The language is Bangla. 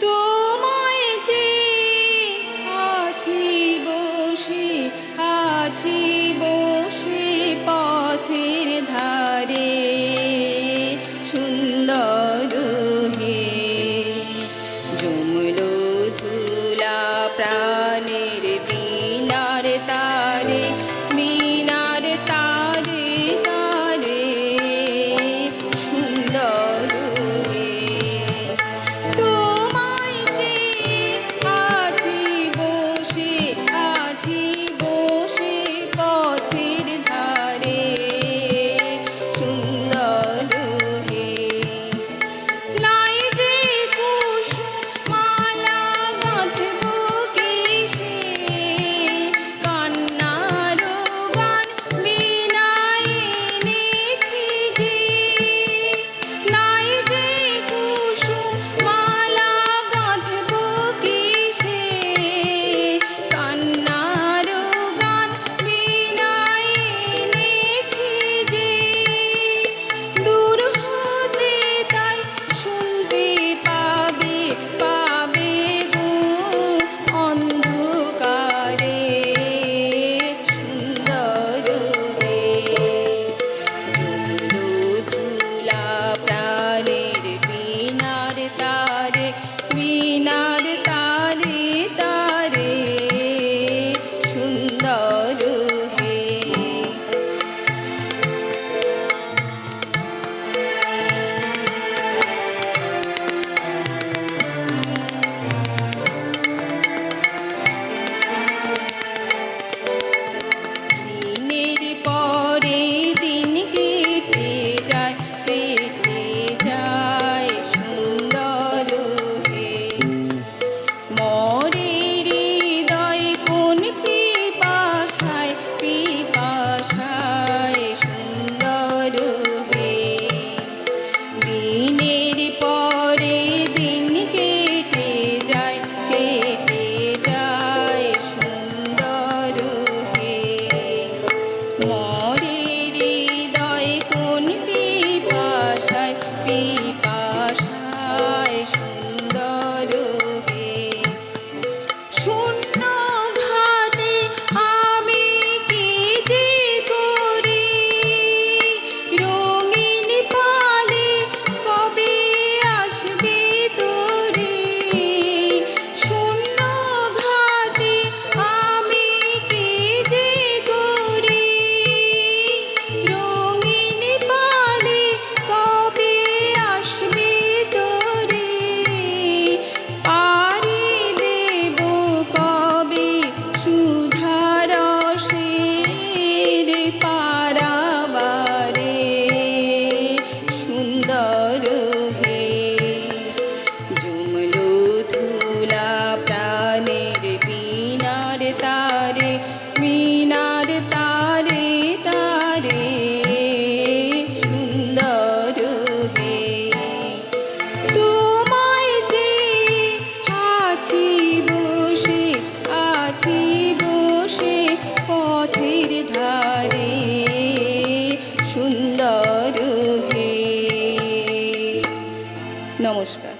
তোমায় যে আছি বসে আছি তারে তারে তারে সুন্দর যে বসে বসে পথের ধারে সুন্দর নমস্কার।